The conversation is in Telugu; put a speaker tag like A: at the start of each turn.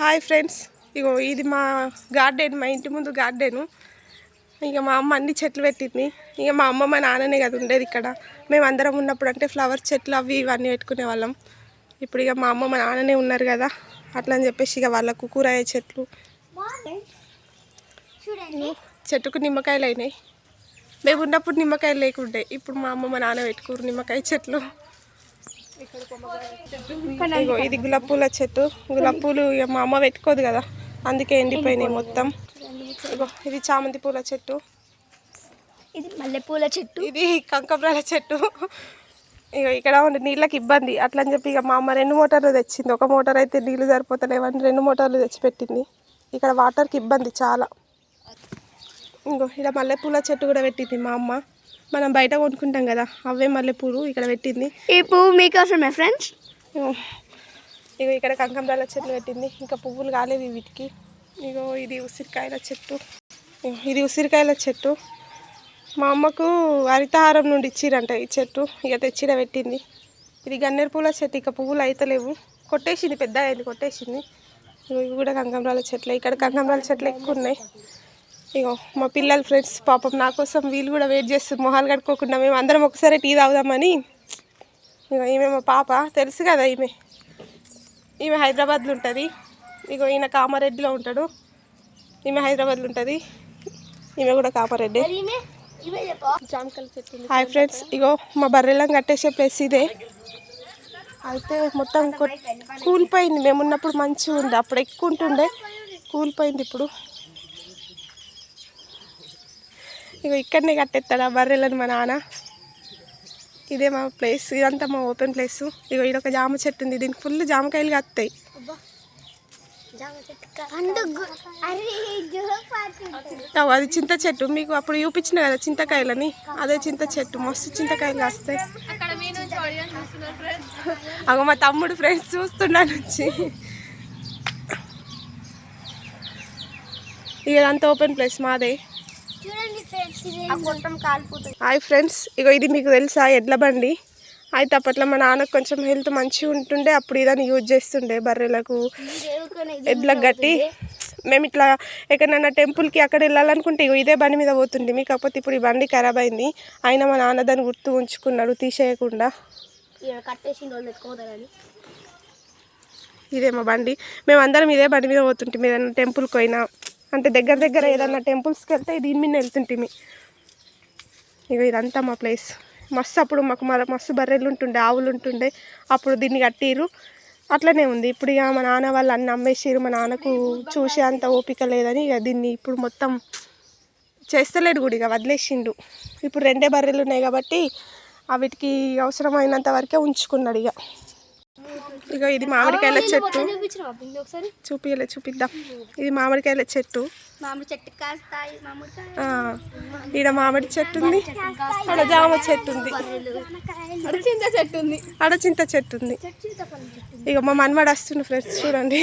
A: Hi friends. ఇగో ఇది మా గార్డెన్ మా ఇంటి ముందు గార్డెను. ఇక మా అమ్మ అన్ని చెట్లు పెట్టింది. ఇక మా అమ్మ మా నాన్ననే కదా ఉండేది ఇక్కడ. మేము అందరం ఉన్నప్పుడు అంటే ఫ్లవర్ చెట్లు అవి ఇవన్నీ పెట్టుకునే వాళ్ళం. ఇప్పుడు ఇక మా అమ్మ మా నాన్ననే ఉన్నారు కదా. అట్లా అని చెప్పేసి ఇక వాళ్ళకు కూరగాయ చెట్లు. చెట్టుకు నిమ్మకాయలు అయినాయి. మేము ఉన్నప్పుడు నిమ్మకాయలు లేకుండే. ఇప్పుడు మా అమ్మ మా నాన్న పెట్టుకోరు నిమ్మకాయ చెట్లు. ఇగో ఇది గులాబీ పూల చెట్టు. గులాబీ పూలు ఇక మా అమ్మ పెట్టుకోదు కదా. అందుకే ఎండిపోయినాయి మొత్తం. ఇగో ఇది చామంతి పూల చెట్టు.
B: ఇది మల్లెపూల చెట్టు.
A: ఇది కంకబ్రాల చెట్టు. ఇక ఇక్కడ ఉండే నీళ్ళకి ఇబ్బంది. అట్లా అని చెప్పి ఇక మా అమ్మ రెండు మోటార్లు తెచ్చింది. ఒక మోటార్ అయితే నీళ్ళు సరిపోతలేవని రెండు మోటార్లు తెచ్చిపెట్టింది. ఇక్కడ వాటర్కి ఇబ్బంది చాలా. ఇంకో ఇక్కడ మల్లెపూల చెట్టు కూడా పెట్టింది మా అమ్మ. మనం బయట కొనుక్కుంటాం కదా అవే మల్లెపూలు ఇక్కడ పెట్టింది.
B: ఈ పువ్వు మీకోసమే ఫ్రెండ్స్
A: ఇగో ఇక్కడ కంకంబరాల చెట్లు పెట్టింది. ఇంకా పువ్వులు కాలేదు వీటికి. ఇగో ఇది ఉసిరికాయల చెట్టు. ఇది ఉసిరికాయల చెట్టు. మా అమ్మకు హరితహారం నుండి ఇచ్చిరంట ఈ చెట్టు. ఇక తెచ్చిడ పెట్టింది. ఇది గన్నేరు పూల చెట్టు ఇక పువ్వులు అయితలేవు. కొట్టేసింది పెద్ద అయింది కొట్టేసింది. ఇవి కూడా కంకంబరాల చెట్లు. ఇక్కడ కంకంబరాల చెట్లు ఎక్కువ ఉన్నాయి. ఇగో మా పిల్లల ఫ్రెండ్స్ పాపం నా కోసం వీళ్ళు కూడా వెయిట్ చేస్తారు మొహాలు కట్టుకోకుండా మేము అందరం ఒకసారి టీ తాగుదామని. ఇగో ఈమె మా పాప తెలుసు కదా ఈమె. ఈమె హైదరాబాద్లో ఉంటుంది. ఇగో ఈయన కామారెడ్డిలో ఉంటాడు. ఈమె హైదరాబాద్లో ఉంటుంది. ఈమె కూడా కామారెడ్డి. హాయ్ ఫ్రెండ్స్ ఇగో మా బర్రెలను కట్టేసే ప్లేస్ ఇదే. అయితే మొత్తం కూలిపోయింది. మేము ఉన్నప్పుడు మంచిగా ఉంది అప్పుడు ఎక్కువ ఉంటుండే. కూలిపోయింది ఇప్పుడు. ఇగో ఇక్కడనే కట్టేస్తాడు ఆ బర్రెలను మా నాన్న? ఇదే మా ప్లేస్ ఇదంతా మా ఓపెన్ ప్లేస్ ఇగో ఇది ఒక జామ చెట్టు ఉంది దీనికి ఫుల్ జామకాయలు కత్తాయి. అది చింత చెట్టు. మీకు అప్పుడు చూపించిన కదా చింతకాయలని? అదే చింత చెట్టు మస్తు చింతకాయలు కాస్తాయి. అగో మా తమ్ముడు ఫ్రెండ్స్ చూస్తున్నా నుంచి ఇక ఇదంతా ఓపెన్ ప్లేస్ మాదే.
B: చూడండి ఫ్రెండ్స్ ఇది మొత్తం కాలిపోతుంది.
A: హాయ్ ఫ్రెండ్స్ ఇగో ఇది మీకు తెలుసా ఎడ్ల బండి? అయితే అప్పట్లో మా నాన్నకు కొంచెం హెల్త్ మంచిగా ఉంటుండే అప్పుడు ఇదని యూజ్ చేస్తుండే బర్రెలకు. ఎడ్లకు గట్టి మేము ఇట్లా ఎక్కడైనా టెంపుల్కి అక్కడ వెళ్ళాలనుకుంటే ఇగో ఇదే బండి మీద పోతుండే మీ కాకపోతే ఇప్పుడు ఈ బండి ఖరాబ్ అయింది. అయినా మా నాన్న దాన్ని గుర్తు ఉంచుకున్నాడు తీసేయకుండా. ఇదే మా బండి. మేము అందరం ఇదే బండి మీద పోతుంటాం ఏదైనా టెంపుల్కి పోయినా అంటే దగ్గర దగ్గర ఏదైనా టెంపుల్స్కి వెళ్తే దీని మీద వెళ్తుంటిమి. ఇక ఇదంతా మా ప్లేస్ మస్తు అప్పుడు మాకు మన మస్తు బర్రెలు ఉంటుండే ఆవులు ఉంటుండే. అప్పుడు దీన్ని కట్టిరు అట్లనే ఉంది. ఇప్పుడు ఇక మా నాన్న వాళ్ళు అన్ని అమ్మేసిరు మా నాన్నకు చూసే అంత ఓపిక లేదని ఇక దీన్ని ఇప్పుడు మొత్తం చేస్తలేడు కూడా ఇక వదిలేసిండు. ఇప్పుడు రెండే బర్రెలు ఉన్నాయి కాబట్టి వీటికి అవసరమైనంత వరకే ఉంచుకున్నాడు ఇక ఇక ఇది మామిడికాయల చెట్టు. చూపియలే చూపిద్దాం. ఇది మామిడికాయల చెట్టు.
B: మామిడి చెట్టు కాస్తాయి మామిడికాయ
A: ఆ, ఈడ మామిడి చెట్టు ఉంది ఆడ జామ చెట్టు ఉంది
B: చింత చెట్టు ఉంది
A: ఆడ చింత చెట్టు ఉంది ఇక మా మనవాడు వస్తుండు ఫ్రెండ్స్ చూడండి.